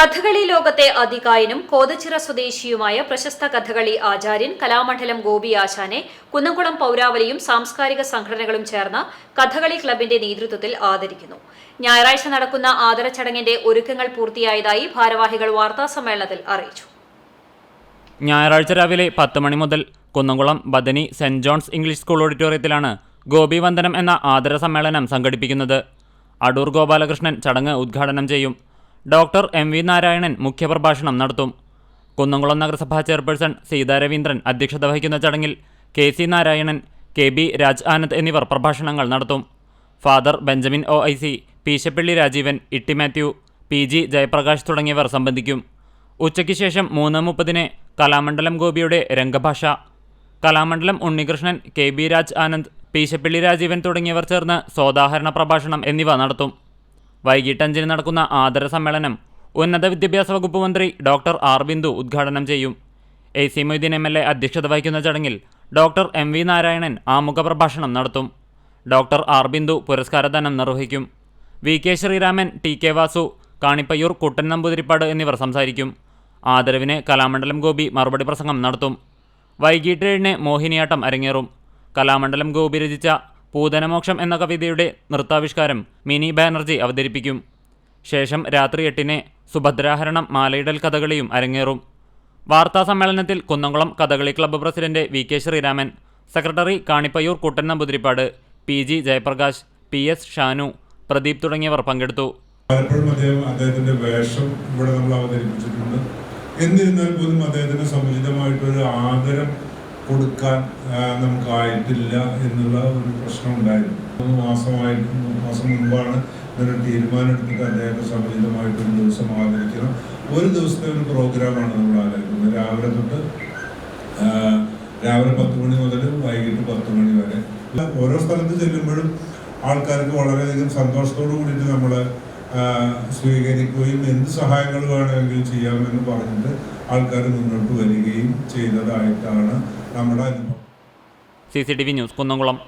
കഥകളി ലോകത്തെ അതികായനും കോതച്ചിറ സ്വദേശിയുമായ പ്രശസ്ത കഥകളി ആചാര്യൻ കലാമണ്ഡലം ഗോപി ആശാനെ കുന്നംകുളം പൌരാവലിയും സാംസ്കാരിക സംഘടനകളും ചേർന്ന് കഥകളി ക്ലബിന്റെ നേതൃത്വത്തിൽ ആദരിക്കുന്നു. ഞായറാഴ്ച നടക്കുന്ന ആദര ചടങ്ങിന്റെ ഒരുക്കങ്ങൾ പൂർത്തിയായതായി ഭാരവാഹികൾ വാർത്താസമ്മേളനത്തിൽ അറിയിച്ചു. ഞായറാഴ്ച രാവിലെ പത്ത് മണി മുതൽ Kunnamkulam Bethany Saint John's English school ഓഡിറ്റോറിയത്തിലാണ് ഗോപി വന്ദനം എന്ന ആദര സമ്മേളനം സംഘടിപ്പിക്കുന്നത്. അടൂർ ഗോപാലകൃഷ്ണൻ ചടങ്ങ് ഉദ്ഘാടനം ചെയ്യും. ഡോക്ടർ എം വി നാരായണൻ മുഖ്യപ്രഭാഷണം നടത്തും. കുന്നംകുളം നഗരസഭാ ചെയർപേഴ്സൺ സീതാ രവീന്ദ്രൻ അധ്യക്ഷത വഹിക്കുന്ന ചടങ്ങിൽ K C Narayanan K B Raj Anand എന്നിവർ പ്രഭാഷണങ്ങൾ നടത്തും. Father Benjamin O I C Peeshappilly Rajeevan Itty Mathew P G Jayaprakash തുടങ്ങിയവർ സംബന്ധിക്കും. ഉച്ചയ്ക്ക് ശേഷം മൂന്ന് മുപ്പതിന് കലാമണ്ഡലം ഗോപിയുടെ രംഗഭാഷ. കലാമണ്ഡലം ഉണ്ണികൃഷ്ണൻ കെ ബി രാജ് ആനന്ദ് പീശപ്പള്ളി രാജീവൻ തുടങ്ങിയവർ ചേർന്ന് സോദാഹരണ പ്രഭാഷണം എന്നിവ നടത്തും. വൈകിട്ട് അഞ്ചിന് നടക്കുന്ന ആദര സമ്മേളനം ഉന്നത വിദ്യാഭ്യാസ വകുപ്പ് മന്ത്രി ഡോക്ടർ ആർ ബിന്ദു ഉദ്ഘാടനം ചെയ്യും. A C Moideen M L A അധ്യക്ഷത വഹിക്കുന്ന ചടങ്ങിൽ ഡോക്ടർ എം വി നാരായണൻ ആമുഖ പ്രഭാഷണം നടത്തും. ഡോക്ടർ ആർ ബിന്ദു പുരസ്കാരദാനം നിർവഹിക്കും. V K Sreeraman T K Vasu Kanippayyur Kuttan Namboodiripad എന്നിവർ സംസാരിക്കും. ആദരവിന് കലാമണ്ഡലം ഗോപി മറുപടി പ്രസംഗം നടത്തും. വൈകിട്ട് ഏഴിന് മോഹിനിയാട്ടം അരങ്ങേറും. കലാമണ്ഡലം ഗോപി രചിച്ച പൂതനമോക്ഷം എന്ന കവിതയുടെ നൃത്താവിഷ്കാരം മിനി ബാനർജി അവതരിപ്പിക്കും. ശേഷം രാത്രി എട്ടിന് സുഭദ്രാഹരണം മാലയിടൽ കഥകളിയും അരങ്ങേറും. വാർത്താ സമ്മേളനത്തിൽ Kunnamkulam Kathakali club president V K Sreeraman secretary Kanippayyur Kuttan Namboodiripad P G Jayaprakash P S Shanu Pradeep തുടങ്ങിയവർ പങ്കെടുത്തു. അദ്ദേഹത്തിന്റെ വേഷം ഇവിടെ നമ്മൾ അവതരിപ്പിച്ചിട്ടുണ്ട്. എന്നിരുന്നാൽ പോലും അദ്ദേഹത്തിന് സമുചിതമായിട്ടൊരു ആദരം കൊടുക്കാൻ നമുക്കായിട്ടില്ല എന്നുള്ള ഒരു പ്രശ്നം ഉണ്ടായിരുന്നു. മൂന്ന് മാസമായിട്ട് മൂന്ന് മാസം മുൻപാണ് ഇതിന് തീരുമാനമെടുത്തിട്ട് അദ്ദേഹത്തെ സമുചിതമായിട്ട് ഒരു ദിവസം ആദരിക്കണം. ഒരു ദിവസത്തെ ഒരു പ്രോഗ്രാമാണ് നമ്മൾ ആലോചിക്കുന്നത് രാവിലെ തൊട്ട് രാവിലെ പത്ത് മണി മുതൽ വൈകിട്ട് പത്ത് മണി വരെ. ഓരോ സ്ഥലത്ത് ചെല്ലുമ്പോഴും ആൾക്കാർക്ക് വളരെയധികം സന്തോഷത്തോടു കൂടിയിട്ട് നമ്മൾ സ്വീകരിക്കുകയും എന്ത് സഹായങ്ങൾ വേണമെങ്കിലും ചെയ്യാമെന്ന് പറഞ്ഞിട്ട് ആൾക്കാർ മുന്നോട്ട് വരികയും ചെയ്തതായിട്ടാണ് നമ്മുടെ അനുഭവം C C T V news Kunnamkulam.